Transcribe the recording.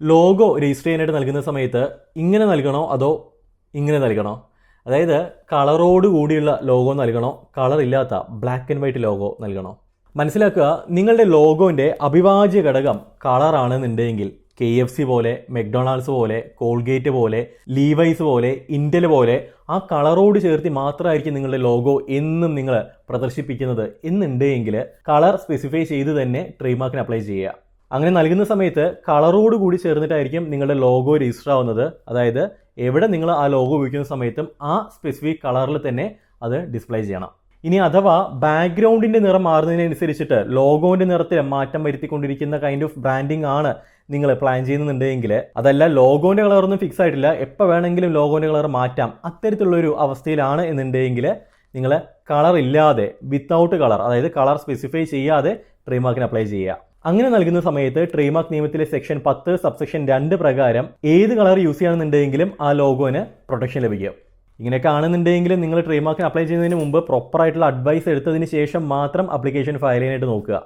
Logo register ചെയ്യാനായിട്ട് നൽകുന്ന സമയത്ത് ഇങ്ങനെ നൽകണോ അതോ ഇങ്ങനെ നൽകണോ? അതായത് കളറോട് കൂടിയുള്ള ലോഗോ നൽകണോ? കളർ ഇല്ലാത്ത ബ്ലാക്ക് ആൻഡ് വൈറ്റ് ലോഗോ നൽകണോ? മനസ്സിലാക്കുക നിങ്ങളുടെ ലോഗോന്റെ അഭിവാജ്യ ഘടകം കളറാണെന്നുണ്ടെങ്കിൽ കെ എഫ് സി പോലെ മെക്ഡൊണാൾഡ്സ് പോലെ കോൾഗേറ്റ് പോലെ ലീവൈസ് പോലെ ഇന്റൽ പോലെ ആ കളറോട് ചേർത്തി മാത്രമായിരിക്കും നിങ്ങളുടെ ലോഗോ എന്നും നിങ്ങൾ പ്രദർശിപ്പിക്കുന്നത് എന്നുണ്ടെങ്കിൽ കളർ സ്പെസിഫൈ ചെയ്ത് തന്നെ ട്രേഡ് മാർക്കിന് അപ്ലൈ ചെയ്യുക. അങ്ങനെ നൽകുന്ന സമയത്ത് കളറോട് കൂടി ചേർന്നിട്ടായിരിക്കും നിങ്ങളുടെ ലോഗോ രജിസ്റ്റർ ആവുന്നത്. അതായത് എവിടെ നിങ്ങൾ ആ ലോഗോ ഉപയോഗിക്കുന്ന സമയത്തും ആ സ്പെസിഫിക് കളറിൽ തന്നെ അത് ഡിസ്പ്ലേ ചെയ്യണം. ഇനി അഥവാ ബാക്ക്ഗ്രൗണ്ടിന്റെ നിറം മാറുന്നതിനനുസരിച്ചിട്ട് ലോഗോന്റെ നിറത്തിൽ മാറ്റം വരുത്തിക്കൊണ്ടിരിക്കുന്ന കൈൻഡ് ഓഫ് ബ്രാൻഡിംഗ് ആണ് നിങ്ങൾ പ്ലാൻ ചെയ്യുന്നുണ്ടെങ്കിൽ അതല്ല ലോഗോന്റെ കളറൊന്നും ഫിക്സ് ആയിട്ടില്ല. എപ്പോൾ വേണമെങ്കിലും ലോഗോന്റെ കളർ മാറ്റാം. അത്തരത്തിലുള്ളൊരു അവസ്ഥയിലാണ് എന്നുണ്ടെങ്കിൽ നിങ്ങൾ കളർ ഇല്ലാതെ വിത്തൗട്ട് കളർ അതായത് കളർ സ്പെസിഫൈ ചെയ്യാതെ ട്രീമാർക്കിന് അപ്ലൈ ചെയ്യുക. അങ്ങനെ നൽകുന്ന സമയത്ത് ട്രേഡ് മാർക്ക് നിയമത്തിലെ സെക്ഷൻ പത്ത് സബ്സെക്ഷൻ രണ്ട് പ്രകാരം ഏത് കളർ യൂസ് ചെയ്യുകയാണെന്നുണ്ടെങ്കിലും ആ ലോഗോന് പ്രൊട്ടക്ഷൻ ലഭിക്കും. ഇങ്ങനെയൊക്കെ ആണെന്നുണ്ടെങ്കിൽ നിങ്ങൾ ട്രേഡ് മാർക്കിന് അപ്ലൈ ചെയ്യുന്നതിന് മുമ്പ് പ്രോപ്പറായിട്ടുള്ള അഡ്വൈസ് എടുത്തതിന് ശേഷം മാത്രം അപ്ലിക്കേഷൻ ഫയൽ ചെയ്യാനായിട്ട് നോക്കുക.